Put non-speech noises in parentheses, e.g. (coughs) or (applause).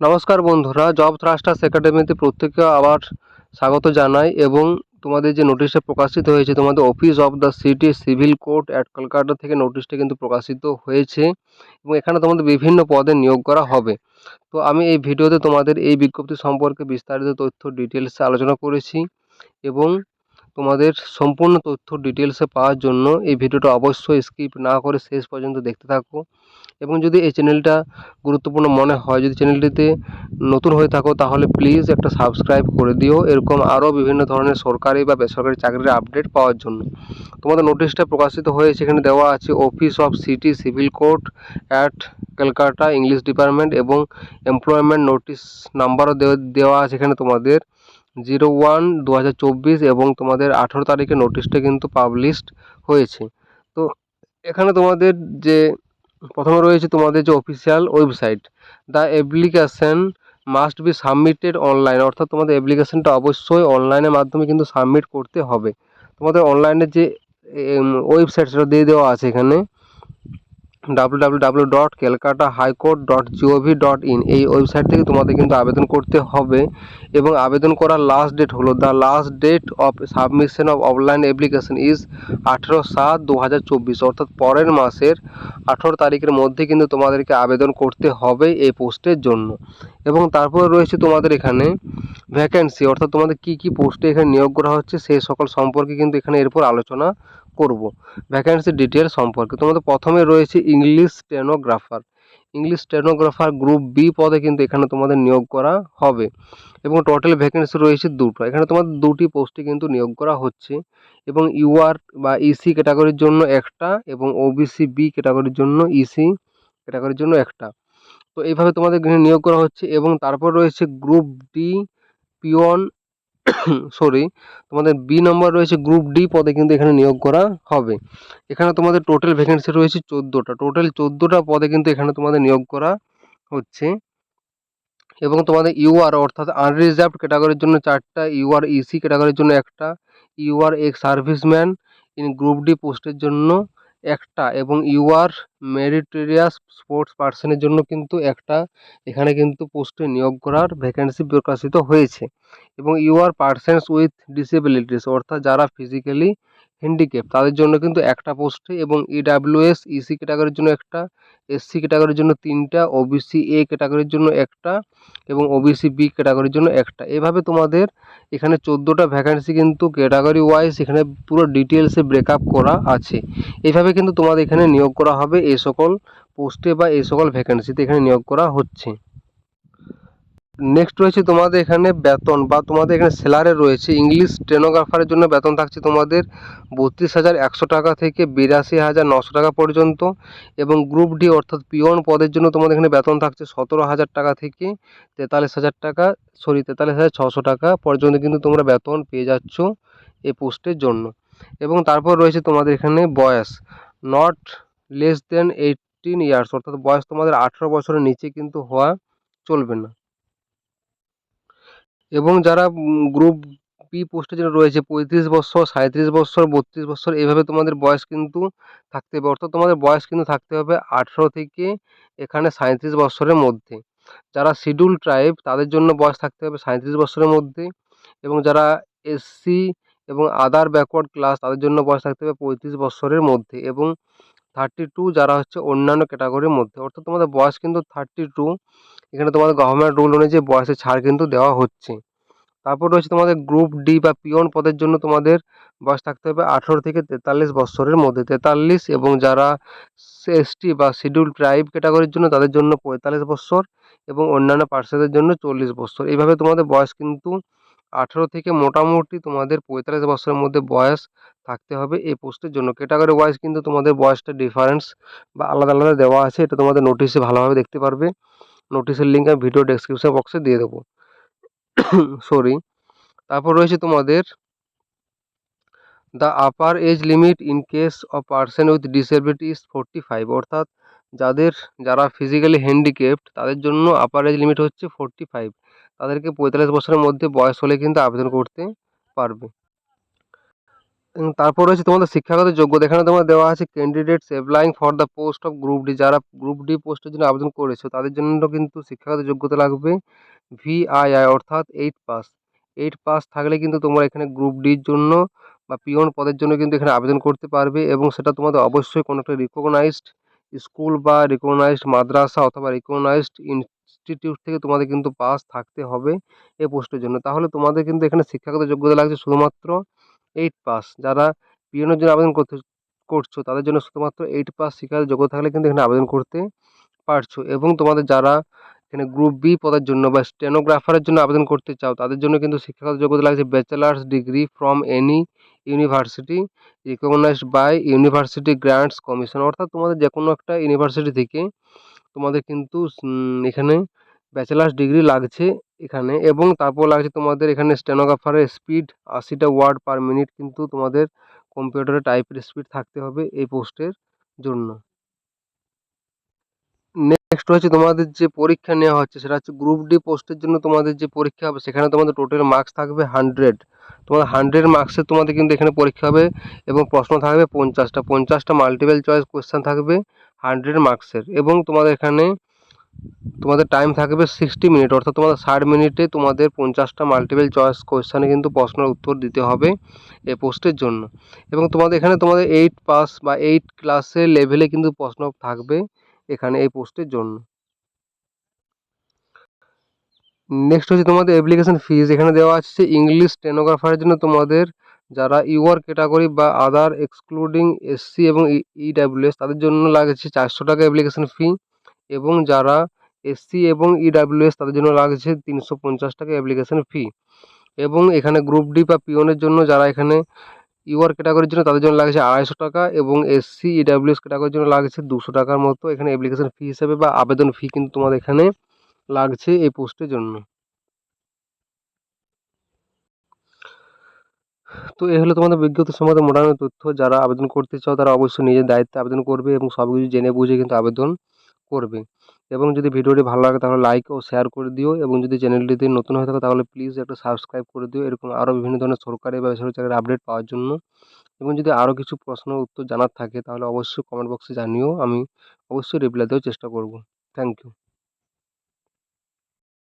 নমস্কার বন্ধুরা, job thrusters একাডেমিতে প্রত্যেককে আবার স্বাগত জানাই এবং তোমাদের যে নোটিশটা প্রকাশিত হয়েছে, তোমাদের office of the city civil court at Kolkata থেকে নোটিশটা কিন্তু প্রকাশিত হয়েছে এবং এখানে তোমাদের বিভিন্ন পদে নিয়োগ করা হবে। তো আমি এই ভিডিওতে তোমাদের এই বিজ্ঞপ্তি সম্পর্কে বিস্তারিত তথ্য ডিটেলসে আলোচনা করেছি এবং তোমাদের সম্পূর্ণ তথ্য ডিটেলসে পাওয়ার জন্য এই ভিডিওটা অবশ্যই স্কিপ না করে শেষ পর্যন্ত দেখতে থাকো। এবং যদি এই চ্যানেলটা গুরুত্বপূর্ণ মনে হয়, যদি চ্যানেলটিতে নতুন হয়ে থাকো, তাহলে প্লিজ একটা সাবস্ক্রাইব করে দিও। এরকম আরও বিভিন্ন ধরনের সরকারি বা বেসরকারি চাকরির আপডেট পাওয়ার জন্য। তোমাদের নোটিশটা প্রকাশিত হয়েছে, এখানে দেওয়া আছে office of city civil court at Calcutta English department এবং এমপ্লয়মেন্ট নোটিশ নাম্বারও দেওয়া আছে এখানে তোমাদের। জিরো ওয়ান দু হাজার চব্বিশ এবং তোমাদের আঠেরো তারিখে নোটিশটা কিন্তু পাবলিশড হয়েছে। তো এখানে তোমাদের যে প্রথমে রয়েছে তোমাদের যে official website the application must be submitted online অর্থাৎ তোমাদের অ্যাপ্লিকেশানটা অবশ্যই অনলাইনের মাধ্যমে কিন্তু সাবমিট করতে হবে। তোমাদের অনলাইনের যে ওয়েবসাইট সেটা দিয়ে দেওয়া আছে এখানে। W dot Calcutta high court dot gov dot in এই ওয়েবসাইট থেকে তোমাদের কিন্তু আবেদন করতে হবে এবং আবেদন করার লাস্ট ডেট হলো the last date of submission of offline application is আঠেরো সাত দু হাজার চব্বিশ, অর্থাৎ পরের মাসের আঠেরো তারিখের মধ্যে কিন্তু তোমাদেরকে আবেদন করতে হবে এই পোস্টের জন্য। এবং তারপরে রয়েছে তোমাদের এখানে ভ্যাকেন্সি অর্থাৎ তোমাদের কী কী পোস্টে এখানে নিয়োগ করা হচ্ছে সেই সকল সম্পর্কে কিন্তু এখানে এরপর আলোচনা করব। ভ্যাকেন্সি ডিটেল সম্পর্কে। তোমাদের প্রথমে রয়েছে English stenographer English stenographer group B পদে কিন্তু এখানে তোমাদের নিয়োগ করা হবে। এবং টোটাল ভ্যাকেন্সি রয়েছে দুটো। এখানে তোমাদের দুটি পোস্টে কিন্তু নিয়োগ করা হচ্ছে। এবং ইউআর বা ইসি ক্যাটাগরির জন্য একটা এবং ওবিসি বি ক্যাটাগরির জন্য ইসি ক্যাটাগরির জন্য একটা। তো এইভাবে তোমাদের নিয়োগ করা হচ্ছে। এবং তারপর রয়েছে গ্রুপ ডি পিওন (coughs) সরি তোমাদের বি নম্বর রয়েছে গ্রুপ ডি পদে কিন্তু এখানে নিয়োগ করা হবে। এখানে তোমাদের টোটাল ভ্যাকেন্সি রয়েছে চোদ্দোটা। টোটাল চোদ্দোটা পদে কিন্তু এখানে তোমাদের নিয়োগ করা হচ্ছে। এবং তোমাদের ইউআর অর্থাৎ আনরিজার্ভড ক্যাটাগরির জন্য চারটা ইউআর ইসি ক্যাটাগরির জন্য একটা UR ex serviceman in group D পোস্টের জন্য একটা এবং ইউ আর মেরিটেরিয়াস স্পোর্টস পার্সনের জন্য কিন্তু একটা এখানে কিন্তু পোস্টে নিয়োগ করার ভ্যাকেন্সি প্রকাশিত হয়েছে। এবং U R persons with disabilities অর্থাৎ যারা ফিজিক্যালি হ্যান্ডিক্যাপ তাদের জন্য কিন্তু একটা পোস্টে এবং ইডাব্লিউএস ইসি ক্যাটাগরির জন্য একটা এসসি ক্যাটাগরির জন্য তিনটা ওবিসি এ ক্যাটাগরির জন্য একটা এবং ওবিসি বি ক্যাটাগরির জন্য একটা। এভাবে তোমাদের এখানে চোদ্দোটা ভ্যাকান্সি কিন্তু ক্যাটাগরি ওয়াইজ এখানে পুরো ডিটেলসে ব্রেকআপ করা আছে। এইভাবে কিন্তু তোমাদের এখানে নিয়োগ করা হবে এই সকল পোস্টে বা এই সকল ভ্যাকান্সিতে এখানে নিয়োগ করা হচ্ছে। নেক্সট রয়েছে তোমাদের এখানে বেতন বা তোমাদের এখানে স্যালারি রয়েছে। ইংলিশ স্টেনোগ্রাফারের জন্য বেতন থাকছে তোমাদের বত্রিশ হাজার একশো টাকা থেকে বিরাশি হাজার নশো টাকা পর্যন্ত এবং গ্রুপ ডি অর্থাৎ পিওন পদের জন্য তোমাদের এখানে বেতন থাকছে সতেরো হাজার টাকা থেকে তেতাল্লিশ হাজার টাকা সরি তেতাল্লিশ হাজার ছশো টাকা পর্যন্ত কিন্তু তোমরা বেতন পেয়ে যাচ্ছ এই পোস্টের জন্য। এবং তারপর রয়েছে তোমাদের এখানে বয়স not less than eighteen years অর্থাৎ বয়স তোমাদের আঠেরো বছরের নিচে কিন্তু হওয়া চলবে না। এবং যারা গ্রুপ বি পোস্টে যেটা রয়েছে, পঁয়ত্রিশ বছর, সাঁইত্রিশ বছর, বত্রিশ বছর এইভাবে তোমাদের বয়স কিন্তু থাকতে হবে। অর্থাৎ তোমাদের বয়স কিন্তু থাকতে হবে আঠেরো থেকে এখানে সাঁইত্রিশ বছরের মধ্যে। যারা শিডিউল ট্রাইব তাদের জন্য বয়স থাকতে হবে সাঁইত্রিশ বছরের মধ্যে। এবং যারা এসসি এবং আদার ব্যাকওয়ার্ড ক্লাস তাদের জন্য বয়স থাকতে হবে পঁয়ত্রিশ বছরের মধ্যে। এবং থার্টি টু যারা হচ্ছে অন্যান্য ক্যাটাগরির মধ্যে, অর্থাৎ তোমাদের বয়স কিন্তু থার্টি টু এখানে তোমাদের গভর্নমেন্ট রুল অনুযায়ী বয়সের ছাড় কিন্তু দেওয়া হচ্ছে। তারপর রয়েছে তোমাদের গ্রুপ ডি বা পিওন পদের জন্য তোমাদের বয়স থাকতে হবে আঠেরো থেকে তেতাল্লিশ বছরের মধ্যে। তেতাল্লিশ এবং যারা এসটি বা শিডিউল ট্রাইব ক্যাটাগরির জন্য তাদের জন্য পঁয়তাল্লিশ বছর এবং অন্যান্য পার্সেদের জন্য চল্লিশ বছর। এইভাবে তোমাদের বয়স কিন্তু আঠেরো থেকে মোটামুটি তোমাদের পঁয়তাল্লিশ বছরের মধ্যে বয়স থাকতে হবে এই পোস্টের জন্য। ক্যাটাগরি ওয়াইজ কিন্তু তোমাদের বয়সটা ডিফারেন্স বা আলাদা আলাদা দেওয়া আছে, এটা তোমাদের নোটিশে ভালোভাবে দেখতে পারবে। নোটিশের লিঙ্ক আমি ভিডিও ডেসক্রিপশন বক্সে দিয়ে দেবো। সরি তারপর রয়েছে তোমাদের the upper age limit in case of person with disability is forty five অর্থাৎ যাদের, যারা ফিজিক্যালি হ্যান্ডিক্যাপড তাদের জন্য আপার এজ লিমিট হচ্ছে ফোরটি ফাইভ তাদেরকে পঁয়তাল্লিশ বছরের মধ্যে বয়স হলে কিন্তু আবেদন করতে পারবে। তারপর রয়েছে তোমাদের শিক্ষাগত যোগ্যতা। এখানে তোমার দেওয়া আছে candidate applying for the post of group D যারা গ্রুপ ডি পোস্টের জন্য আবেদন করেছ, তাদের জন্য কিন্তু শিক্ষাগত যোগ্যতা লাগবে ভিআইআই অর্থাৎ এইট পাস এইট পাস থাকলে কিন্তু তোমরা এখানে গ্রুপ ডির জন্য বা পিওন পদের জন্য কিন্তু এখানে আবেদন করতে পারবে এবং সেটা তোমাদের অবশ্যই কোনো একটা রিকগনাইজড স্কুল বা রিকগনাইজড মাদ্রাসা অথবা রিকগনাইজড ইনস্টিটিউট থেকে তোমাদের কিন্তু পাস থাকতে হবে এই পোস্টের জন্য। তাহলে তোমাদের কিন্তু এখানে শিক্ষাগত যোগ্যতা লাগছে শুধুমাত্র এইট পাস যারা পিওনের জন্য আবেদন করতে, করছ, তাদের জন্য শুধুমাত্র এইট পাস শিক্ষাগত যোগ্যতা থাকলে কিন্তু এখানে আবেদন করতে পারছ। এবং তোমাদের যারা এখানে গ্রুপ বি পদের জন্য বা স্টেনোগ্রাফারের জন্য আবেদন করতে চাও, তাদের জন্য কিন্তু শিক্ষাগত যোগ্যতা লাগছে bachelor's degree from any university recognised by university grants commission অর্থাৎ তোমাদের যে কোনো একটা ইউনিভার্সিটি থেকে তোমাদের কিন্তু এখানে ব্যাচেলার্স ডিগ্রি লাগছে এখানে এবং তারপর লাগছে তোমাদের এখানে স্টেনোগ্রাফারের স্পিড আশিটা ওয়ার্ড পার মিনিট কিন্তু তোমাদের কম্পিউটারে টাইপের স্পিড থাকতে হবে এই পোস্টের জন্য। নেক্সট হচ্ছে তোমাদের যে পরীক্ষা নেওয়া হচ্ছে সেটা হচ্ছে গ্রুপ ডি পোস্টের জন্য তোমাদের যে পরীক্ষা হবে সেখানে তোমাদের টোটাল মার্কস থাকবে হান্ড্রেড তোমাদের হান্ড্রেড মার্কসের তোমাদের কিন্তু এখানে পরীক্ষা হবে এবং প্রশ্ন থাকবে পঞ্চাশটা। পঞ্চাশটা মাল্টিপল চয়েস কোয়েশ্চেন থাকবে। হান্ড্রেড মার্কসের এবং তোমাদের এখানে তোমাদের টাইম থাকবে সিক্সটি মিনিট অর্থাৎ তোমাদের ষাট মিনিটে তোমাদের পঞ্চাশটা মাল্টিপল চয়েস কোয়েশ্চানে কিন্তু প্রশ্নের উত্তর দিতে হবে এই পোস্টের জন্য। এবং তোমাদের এখানে তোমাদের এইট পাস বা এইট ক্লাসের লেভেলে কিন্তু প্রশ্ন থাকবে এখানে এই পোস্টের জন্য। নেক্সট হচ্ছে তোমাদের অ্যাপ্লিকেশন ফিজ এখানে দেওয়া আছে ইংলিশ স্টেনোগ্রাফারের জন্য তোমাদের যারা ইউআর ক্যাটাগরি বা আদার এক্সক্লুডিং এসসি এবং ইডাব্লিউএস তাদের জন্য লাগছে চারশো টাকা অ্যাপ্লিকেশন ফি এবং যারা এসসি এবং ইডাব্লিউএস তাদের জন্য লাগছে তিনশো পঞ্চাশ টাকা অ্যাপ্লিকেশন ফি। এবং এখানে গ্রুপ ডি বা পিওনের জন্য যারা এখানে ইউআর ক্যাটাগরির জন্য, তাদের জন্য লাগছে আড়াইশো টাকা এবং এসসি ইডাব্লিউএস ক্যাটাগরির জন্য লাগছে দুশো টাকার মতো এখানে অ্যাপ্লিকেশন ফি হিসেবে বা আবেদন ফি কিন্তু তোমাদের এখানে লাগছে এই পোস্টের জন্য। তো এ হলো তোমাদের বিজ্ঞপ্তি সম্বন্ধে মোটামুটি তথ্য। যারা আবেদন করতে চাও তারা অবশ্যই নিজের দায়িত্বে আবেদন করবে এবং সব কিছু জেনে বুঝে কিন্তু আবেদন করবে। এবং যদি ভিডিওটি ভালো লাগে তাহলে লাইক ও শেয়ার করে দিও এবং যদি চ্যানেলটিতে নতুন হয়ে থাকো তাহলে প্লিজ একটা সাবস্ক্রাইব করে দিও। এরকম আরও বিভিন্ন ধরনের সরকারি বা বেসরকারি চাকরির আপডেট পাওয়ার জন্য। এবং যদি আরও কিছু প্রশ্ন, উত্তর জানার থাকে তাহলে অবশ্যই কমেন্ট বক্সে জানিও। আমি অবশ্যই রিপ্লাই দেওয়ার চেষ্টা করব। Thank you